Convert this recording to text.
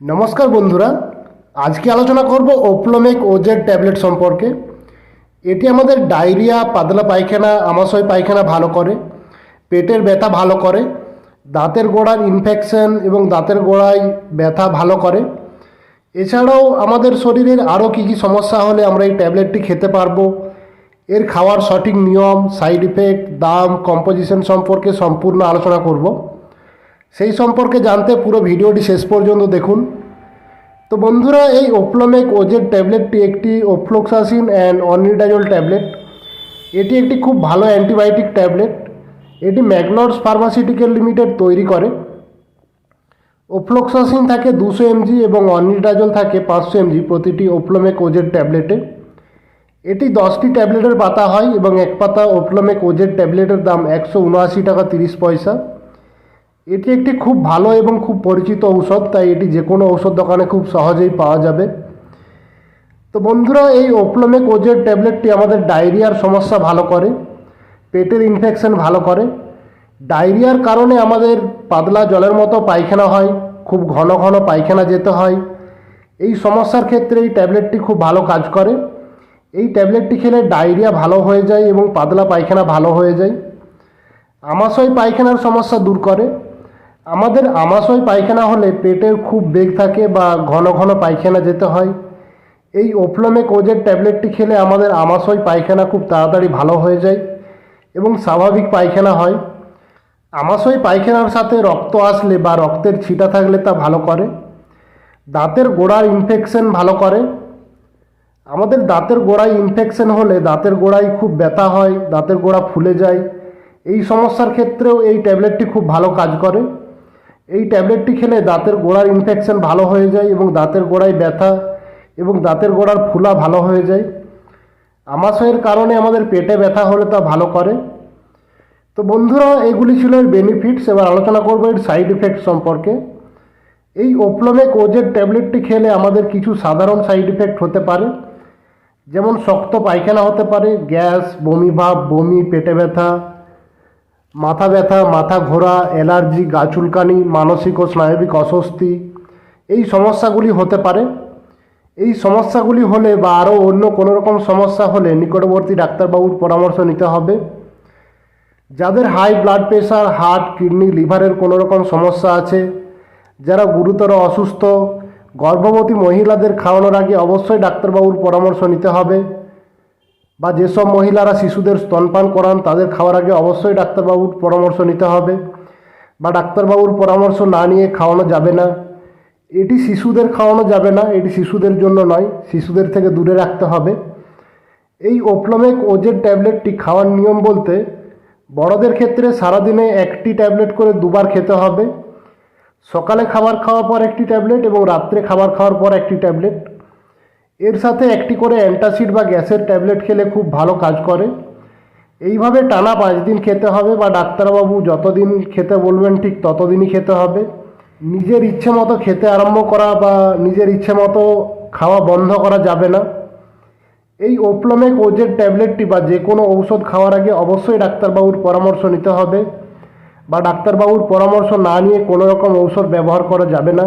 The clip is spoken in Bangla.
নমস্কার বন্ধুরা, আজকে আলোচনা করব ওপ্লোমেক ওজেড ট্যাবলেট সম্পর্কে। এটি আমাদের ডায়রিয়া, পাতলা পায়খানা, আমাশয় পায়খানা ভালো করে, পেটের ব্যথা ভালো করে, দাঁতের গোড়ার ইনফেকশন এবং দাঁতের গোড়ায় ব্যথা ভালো করে। এছাড়াও আমাদের শরীরের আরও কী কী সমস্যা হলে আমরা এই ট্যাবলেটটি খেতে পারব, এর খাওয়ার সঠিক নিয়ম সাইড ইফেক্ট দাম কম্পোজিশন সম্পর্কে সম্পূর্ণ আলোচনা করব। সেই সম্পর্কে জানতে পুরো ভিডিওটি শেষ পর্যন্ত দেখুন। তো বন্ধুরা, এই ওপ্লোমেক ওজের ট্যাবলেটটি একটি ওফ্লোক্সাসিন অ্যান্ড অনিডাজল ট্যাবলেট এটি একটি খুব ভালো অ্যান্টিবায়োটিক ট্যাবলেট এটি ম্যাগলডস ফার্মাসিউটিক্যাল লিমিটেড তৈরি করে। ওফ্লোক্সাসিন থাকে দুশো এমজি এবং অনিডাজল থাকে পাঁচশো এমজি প্রতিটি ওপ্লোমেক ওজের ট্যাবলেটে এটি দশটি ট্যাবলেটের পাতা হয় এবং এক পাতা ওপ্লোমেক ওজের ট্যাবলেটের দাম একশো উনআশি টাকা তিরিশ পয়সা। এটি একটি খুব ভালো এবং খুব পরিচিত ঔষধ, তাই এটি যে কোনো ঔষধ দোকানে খুব সহজেই পাওয়া যাবে। তো বন্ধুরা, এই ওপ্লোমেক ওজের ট্যাবলেটটি আমাদের ডায়রিয়ার সমস্যা ভালো করে, পেটের ইনফেকশন ভালো করে। ডায়রিয়ার কারণে আমাদের পাতলা জলের মতো পায়খানা হয়, খুব ঘন ঘন পায়খানা যেতে হয়। এই সমস্যার ক্ষেত্রে এই ট্যাবলেটটি খুব ভালো কাজ করে। এই ট্যাবলেটটি খেলে ডায়রিয়া ভালো হয়ে যায় এবং পাতলা পায়খানা ভালো হয়ে যায়। আমাশয় পায়খানার সমস্যা দূর করে। আমাদের আমাশয় পায়খানা হলে পেটের খুব বেগ থাকে বা ঘন ঘন পায়খানা যেতে হয়। এই ওপ্লোমেক কোজের ট্যাবলেটটি খেলে আমাদের আমাশয় পায়খানা খুব তাড়াতাড়ি ভালো হয়ে যায় এবং স্বাভাবিক পায়খানা হয়। আমাশয় পায়খানার সাথে রক্ত আসলে বা রক্তের ছিটা থাকলে তা ভালো করে। দাঁতের গোড়ার ইনফেকশন ভালো করে। আমাদের দাঁতের গোড়ায় ইনফেকশন হলে দাঁতের গোড়ায় খুব ব্যথা হয়, দাঁতের গোড়া ফুলে যায়। এই সমস্যার ক্ষেত্রেও এই ট্যাবলেটটি খুব ভালো কাজ করে। এই ট্যাবলেটটি খেলে দাঁতের গোড়ার ইনফেকশন ভালো হয়ে যায় এবং দাঁতের গোড়ায় ব্যথা এবং দাঁতের গোড়ার ফুলা ভালো হয়ে যায়। আমাশয়ের কারণে আমাদের পেটে ব্যথা হলে তা ভালো করে। তো বন্ধুরা, এগুলি ছিল এর বেনিফিটস এবার আলোচনা করব এর সাইড ইফেক্ট সম্পর্কে। এই ওপ্লোমেক ওজের ট্যাবলেটটি খেলে আমাদের কিছু সাধারণ সাইড ইফেক্ট হতে পারে। যেমন শক্ত পায়খানা হতে পারে, গ্যাস, বমি ভাব, বমি, পেটে ব্যথা মাথা ব্যথা, মাথা ঘোরা, অ্যালার্জি, গা চুলকানি, মানসিক ও স্নায়বিক অস্বস্তি, এই সমস্যাগুলি হতে পারে। এই সমস্যাগুলি হলে বা আরও অন্য কোনো রকম সমস্যা হলে নিকটবর্তী ডাক্তারবাবুর পরামর্শ নিতে হবে। যাদের high blood pressure, heart, kidney, লিভারের কোনো রকম সমস্যা আছে, যারা গুরুতর অসুস্থ, গর্ভবতী মহিলাদের খাওয়ানোর আগে অবশ্যই ডাক্তারবাবুর পরামর্শ নিতে হবে। বা যেসব মহিলারা শিশুদের স্তনপান করান, তাদের খাওয়ার আগে অবশ্যই ডাক্তারবাবুর পরামর্শ নিতে হবে। বা ডাক্তারবাবুর পরামর্শ না নিয়ে খাওয়ানো যাবে না। এটি শিশুদের খাওয়ানো যাবে না, এটি শিশুদের জন্য নয়, শিশুদের থেকে দূরে রাখতে হবে। এই ওপ্লোমেক ওজের ট্যাবলেটটি খাওয়ার নিয়ম বলতে, বড়দের ক্ষেত্রে সারাদিনে একটি ট্যাবলেট করে দুবার খেতে হবে। সকালে খাবার খাওয়ার পর একটি ট্যাবলেট এবং রাত্রে খাবার খাওয়ার পর একটি ট্যাবলেট। এর সাথে একটি করে অ্যান্টাসিড বা গ্যাসের ট্যাবলেট খেলে খুব ভালো কাজ করে। এইভাবে টানা পাঁচ দিন খেতে হবে বা ডাক্তারবাবু যতদিন খেতে বলবেন ঠিক ততদিনই খেতে হবে। নিজের ইচ্ছে মতো খেতে আরম্ভ করা বা নিজের ইচ্ছে মতো খাওয়া বন্ধ করা যাবে না। এই ওপ্লোমেক ওজের ট্যাবলেটটি বা যে কোনো ঔষধ খাওয়ার আগে অবশ্যই ডাক্তারবাবুর পরামর্শ নিতে হবে বা ডাক্তারবাবুর পরামর্শ না নিয়ে কোনো রকম ঔষধ ব্যবহার করা যাবে না।